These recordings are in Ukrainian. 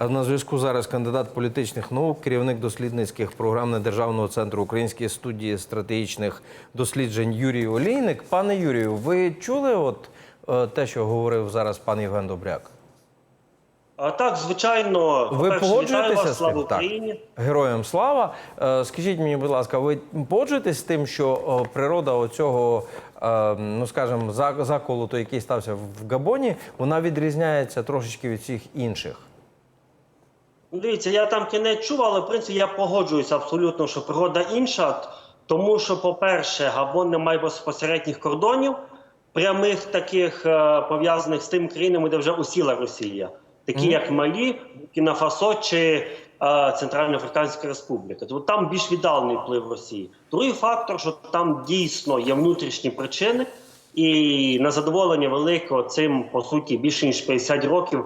На зв'язку зараз кандидат політичних наук, керівник дослідницьких програм Недержавного центру Української студії стратегічних досліджень Юрій Олійник. Пане Юрію, ви чули от е, те, що говорив зараз пан Євген Добряк? А, так, звичайно, Ви погоджуєтеся вас, з тим? Так. Героям слава. Е, Скажіть мені, будь ласка, ви погоджуєтесь з тим, що природа оцього, е, ну скажімо, заколоту, який стався в Габоні, вона відрізняється трошечки від всіх інших? Ну, Дивіться, я там кінець чув, але в принципі я погоджуюся абсолютно, що природа інша, тому що, по-перше, Габон не має безпосередніх кордонів, прямих таких е, пов'язаних з тим країнами, де вже усіла Росія, такі як Малі, Буркіна Фасо чи е, Центральноафриканська Республіка. Тобто там більш віддалений вплив Росії. Другий фактор, що там дійсно є внутрішні причини, і на задоволення великого цим по суті більше ніж 50 років.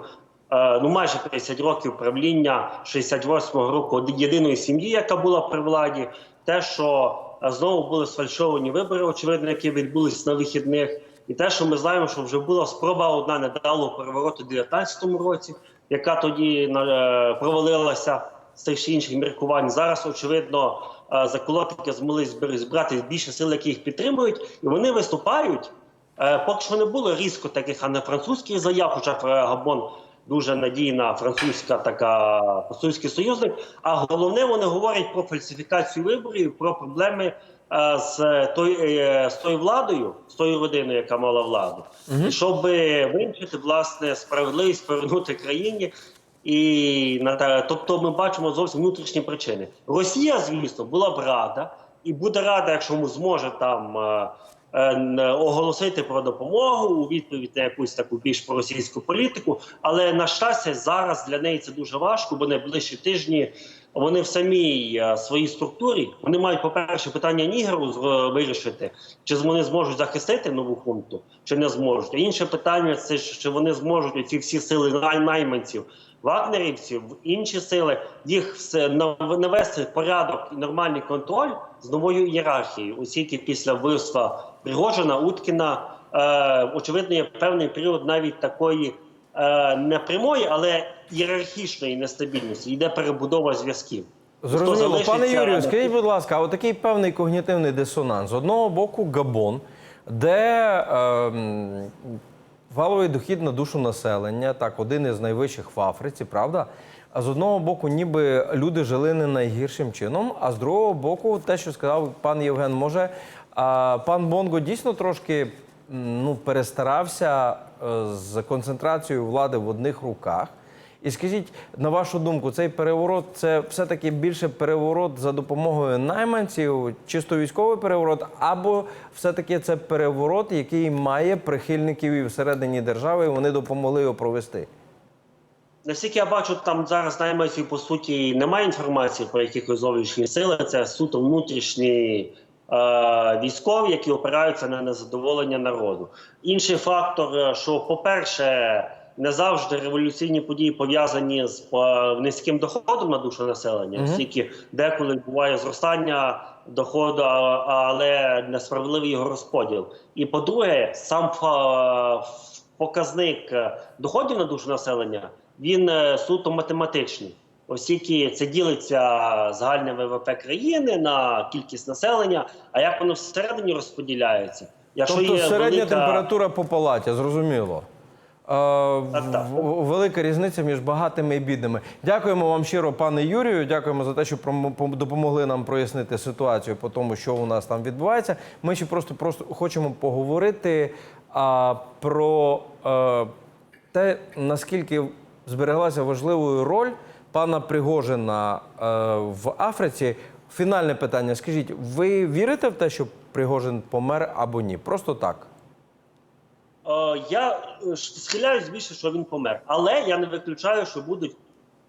Е, Ну, майже 50 років правління 68-го року єдиної сім'ї, яка була при владі, те, що е, знову були сфальшовані вибори, очевидно, які відбулись на вихідних, і те, що ми знаємо, що вже була спроба одна недалого перевороту у 19-му році, яка тоді е, провалилася з тих інших міркувань. Зараз, очевидно, заколотники змогли збир- збирати більше сил, які їх підтримують, і вони виступають. Поки що не було різко таких антифранцузьких заяв, хоча б, е, Габон дуже надійна французька така французький союзник. А головне, вони говорять про фальсифікацію виборів, про проблеми е, з той е, з тою владою, з тою родиною, яка мала владу, і щоб вирішити власне справедливість повернути країні. І на тобто ми бачимо зовсім внутрішні причини. Росія, звісно, була б рада і буде рада, якщо ми зможе там е, е, оголосити про допомогу у відповідь на якусь таку більш проросійську політику. Але на щастя, зараз для неї це дуже важко, бо найближчі тижні вони в самій е, своїй структурі вони мають, по-перше, питання Нігеру з- вирішити, чи вони зможуть захистити нову хунту, чи не зможуть. А інше питання це чи вони зможуть ці всі сили най- найманців. Вагнерівців, інші сили, їх все навести порядок і нормальний контроль з новою ієрархією, оскільки після вбивства Пригожина, Уткіна, е, очевидно, є певний період навіть такої е, не прямої, але ієрархічної нестабільності. Йде перебудова зв'язків. Зрозуміло, пане Юрію, скажіть, будь ласка, а отакий певний когнітивний дисонанс. З одного боку, Габон, де ем, валовий дохід на душу населення, так, один із найвищих в Африці, правда? А з одного боку, ніби люди жили не найгіршим чином, а з другого боку, те, що сказав пан Євген, може, а, пан Бонго дійсно трошки ну, перестарався е, з концентрацією влади в одних руках. І скажіть, на вашу думку, цей переворот це все-таки більше переворот за допомогою найманців, чисто військовий переворот, або все-таки це переворот, який має прихильників і всередині держави, і вони допомогли його провести? Наскільки я бачу, там зараз найманців по суті немає інформації про якихось зовнішні сили. Це суто внутрішні військові, які опираються на незадоволення народу. Інший фактор, е, що, по-перше, не завжди революційні події пов'язані з е, низьким доходом на душу населення, оскільки деколи буває зростання доходу, але несправедливий його розподіл. І по-друге, сам показник е, доходів на душу населення він е, суто математичний. Оскільки це ділиться загальне ВВП країни на кількість населення, а як воно всередині розподіляється? Якщо тобто є середня велика... температура по палаті, зрозуміло. Е. Велика різниця між багатими і бідними. Дякуємо вам щиро, пане Юрію. Дякуємо за те, що допомогли нам прояснити ситуацію по тому, що у нас там відбувається. Ми ще просто просто хочемо поговорити а, про е, те, наскільки збереглася важливою роль пана Пригожина е, в Африці. Фінальне питання. Скажіть, ви вірите в те, що Пригожин помер або ні? Просто так. Е, я е, схиляюсь більше, що він помер. Але я не виключаю, що будуть,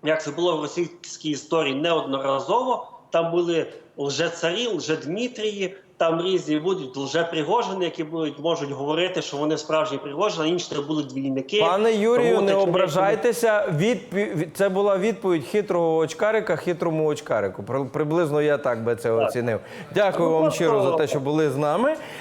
як це було в російській історії неодноразово. Там були лже-царі, лже-дмитрії, там різні будуть лже-пригожини, які будуть можуть говорити, що вони справжні пригожини, а інші будуть двійники. Пане Юрію, Тому не такі ображайтеся. Відпі... Це була відповідь хитрого очкарика хитрому очкарику. При- Приблизно я так би це оцінив. Дякую Ну, вам просто- щиро за те, що були з нами.